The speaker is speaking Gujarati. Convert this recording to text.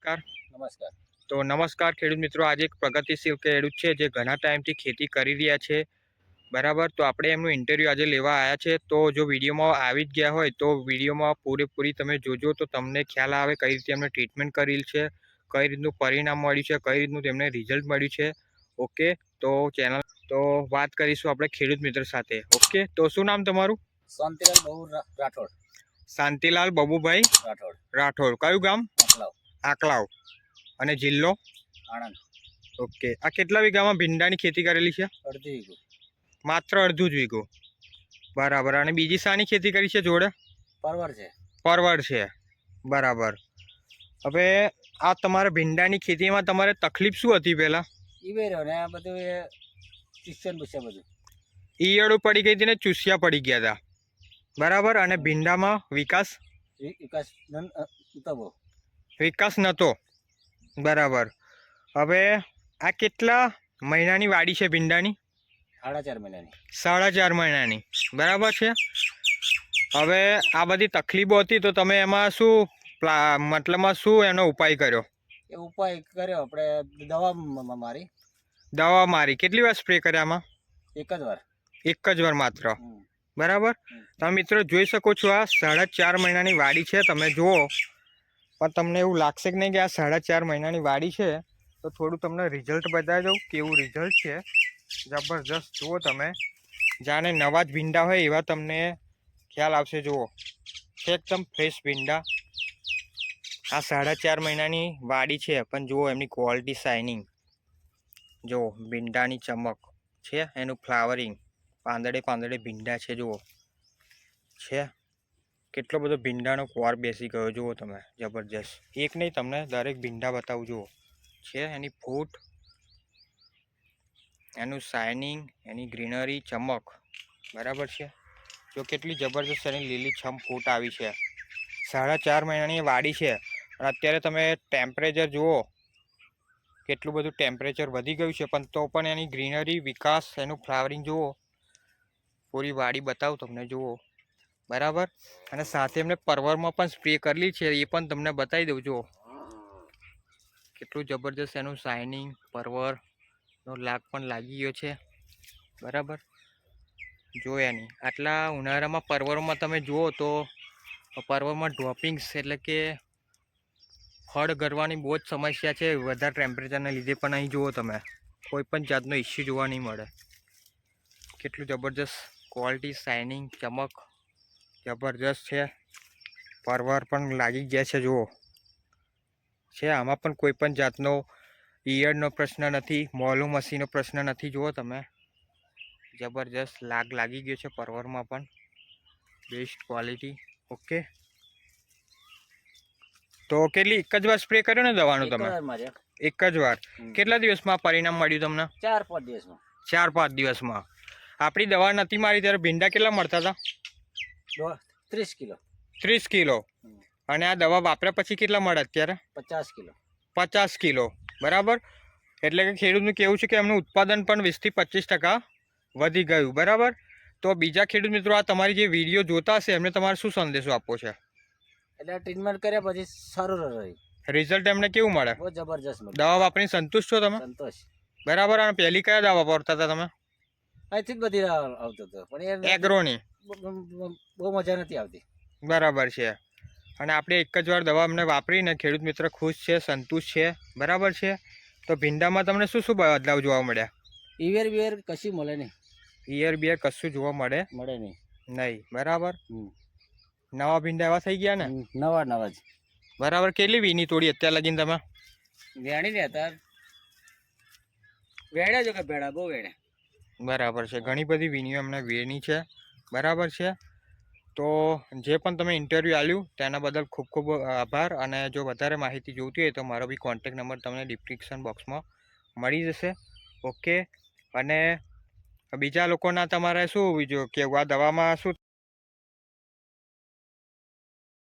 નમસ્કાર. નમસ્કાર. તો નમસ્કાર ખેડૂત મિત્રો આજે એક પ્રગતિશીલ ખેડૂત છે જે ઘણા ટાઈમથી ખેતી કરી રહ્યા છે. બરાબર? તો આપણે એમનું ઇન્ટરવ્યૂ આજે લેવા આવ્યા છે. તો જો વિડીયોમાં આવી જ ગયા હોય તો વિડીયોમાં પૂરેપૂરી તમે જોજો તો તમને ખ્યાલ આવે કઈ રીતે એમને ટ્રીટમેન્ટ કરેલ છે કઈ રીતનું પરિણામ મળ્યું છે કઈ રીતનું તેમને રિઝલ્ટ મળ્યું છે. ઓકે? તો ચેનલ તો વાત કરીશું આપણે ખેડૂત મિત્ર સાથે. ઓકે? તો શું નામ તમારું? શાંતિલાલ બહુ રાઠોડ. શાંતિલાલ બબુભાઈ રાઠોડ. રાઠોડ. કયું ગામ? આકલાવ અને જિલ્લો? આણંદ. ઓકે. આ કેટલા વીઘામાં ભીંડાની ખેતી કરેલી છે? અડધી વીઘો. માત્ર અડધું જ વીઘો. બરાબર. અને બીજી શાની ખેતી કરી છે જોડે? પરવર છે. પરવર છે. બરાબર. હવે આ તમારે ભીંડાની ખેતીમાં તમારે તકલીફ શું હતી પહેલાં? ઈવેરો ને આ બધું એ બુસ્સે બધું. ઈયળો પડી ગઈ હતી ને ચૂસિયા પડી ગયા હતા બરાબર. અને ભીંડામાં વિકાસ? વિકાસ વિકાસ નહોતો. બરાબર. હવે આ કેટલા મહિનાની વાડી છે ભીંડાની? સાડા ચાર મહિનાની. સાડા ચાર મહિનાની. બરાબર છે? હવે આ બધી તકલીફો હતી તો તમે એમાં શું મતલબમાં શું એનો ઉપાય કર્યો? એ ઉપાય કર્યો. આપણે દવા મારી. દવા મારી. કેટલી વાર સ્પ્રે કર્યા આમાં? એક જ વાર. એક જ વાર માત્ર. બરાબર? તમે મિત્રો જોઈ શકો છો આ સાડા ચાર મહિનાની વાડી છે. તમે જુઓ. પણ તમને એવું લાગશે કે નહીં કે આ સાડા ચાર મહિનાની વાડી છે, તો થોડું તમને રિઝલ્ટ બતાવી દઉં કેવું રિઝલ્ટ છે. જબરજસ્ત જુઓ તમે. જાણે નવા જ ભીંડા હોય એવા તમને ખ્યાલ આવશે, જુઓ. છે એકદમ ફ્રેશ ભીંડા. આ સાડા ચાર મહિનાની વાડી છે, પણ જુઓ એમની ક્વોલિટી શાઇનિંગ જુઓ, ભીંડાની ચમક છે, એનું ફ્લાવરિંગ પાંદડે પાંદડે ભીંડા છે, જુઓ. છે. કેટલો બધો ભીંડાનો કોર બેસી ગયો જુઓ તમે, જબરજસ્ત. એક નહીં, તમને દરેક ભીંડા બતાવું, જુઓ. છે એની ફૂટ, એનું શાઇનિંગ એની ગ્રીનરી ચમક. બરાબર છે? જો કેટલી જબરજસ્ત એની લીલી છમ ફૂટ આવી છે. સાડા ચાર મહિનાની વાડી છે. અને અત્યારે તમે ટેમ્પરેચર જુઓ, કેટલું બધું ટેમ્પરેચર વધી ગયું છે. પણ તો પણ એની ગ્રીનરી વિકાસ, એનું ફ્લાવરિંગ જુઓ. પૂરી વાડી બતાવું તમને, જુઓ. બરાબર? અને સાથે એમને પરવરમાં પણ સ્પ્રે કરેલી છે, એ પણ તમને બતાવી દઉં જો કેટલું જબરજસ્ત એનું શાઇનિંગ પરવરનો લાગ પણ લાગી ગયો છે, બરાબર? જોયા નહીં આટલા ઉનાળામાં પરવરમાં તમે જુઓ તો પર્વમાં ડ્રોપિંગ્સ એટલે કે ફળ ગરવાની બહુ જ સમસ્યા છે, વધારે ટેમ્પરેચરને લીધે પણ અહીં જુઓ તમે. કોઈ પણ જાતનો ઇસ્યુ જોવા નહીં મળે. કેટલું જબરજસ્ત ક્વોલિટી શાઇનિંગ ચમક જબરજસ્ત છે. પરવર પણ લાગી ગયા છે જુઓ. છે આમાં પણ કોઈ પણ જાતનો ઈયળનો પ્રશ્ન નથી મોલું મસીનો પ્રશ્ન નથી જુઓ તમે. જબરજસ્ત લાગ લાગી ગયો છે પરવરમાં પણ. Best quality okay. તો કેટલી એક જ વાર સ્પ્રે કર્યો ને દવાનું તમે? એક જ વાર. કેટલા દિવસમાં પરિણામ મળ્યું તમને? ચાર પાંચ દિવસમાં. ચાર પાંચ દિવસમાં. આપણી દવા નથી મારી ત્યારે ભીંડા કેટલા મળતા હતા? ત્રીસ કિલો. ત્રીસ કિલો. અને આ દવા વાપર્યા પછી કેટલા મળે અત્યારે? પચાસ કિલો. પચાસ કિલો. બરાબર? એટલે કે ખેડૂતનું કેવું છે કે એમનું ઉત્પાદન પણ વીસથી પચીસ ટકા વધી ગયું. બરાબર? તો બીજા ખેડૂત મિત્રો આ તમારી જે વીડિયો જોતા હશે એમને તમારે શું સંદેશો આપવો છે? એટલે ટ્રીટમેન્ટ કર્યા પછી સારું રહ્યું રિઝલ્ટ એમને કેવું મળે? બહુ જબરજસ્ત મળે. દવા વાપરીને સંતુષ્ટ છો તમે? સંતોષ. બરાબર? અને પહેલી કયા દવા વાપરતા હતા તમે? અહીંથી જ બધી આવ- આવતો હતો. પણ એગ્રોની બહુ મજા નથી આવતી. બરાબર છે. અને આપણે એક જ વાર દવા અમને વાપરીને ખેડૂત મિત્ર ખુશ છે સંતુષ્ટ છે. બરાબર છે? તો ભીંડામાં તમને શું શું બદલાવ જોવા મળ્યા? ઈવેર બિયર કશું મળે નહીં. ઈયર બિયર કશું જોવા મળે મળે નહીં. નહીં. બરાબર? નવા ભીંડા એવા થઈ ગયા ને? નવા નવા જ. બરાબર કેટલી વીની તોડી અત્યાર લગીને તમે? વેણી ને હતા વેડ્યા જો કે ભેડા બહુ વેડ્યા બરાબર છે. ઘણી બધી વીણીઓ અમને વેણી છે. બરાબર છે. તો જે પણ તમે ઇન્ટરવ્યૂ આપ્યું, તેના બદલ ખૂબ ખૂબ આભાર અને જો વધારે માહિતી જોઈતી હોય તો મારો બી કોન્ટેક નંબર તમને ડિસ્ક્રિપ્શન બોક્સમાં મળી જશે. ઓકે અને બીજા લોકોના તમારે શું બીજું કેવું આ દવામાં શું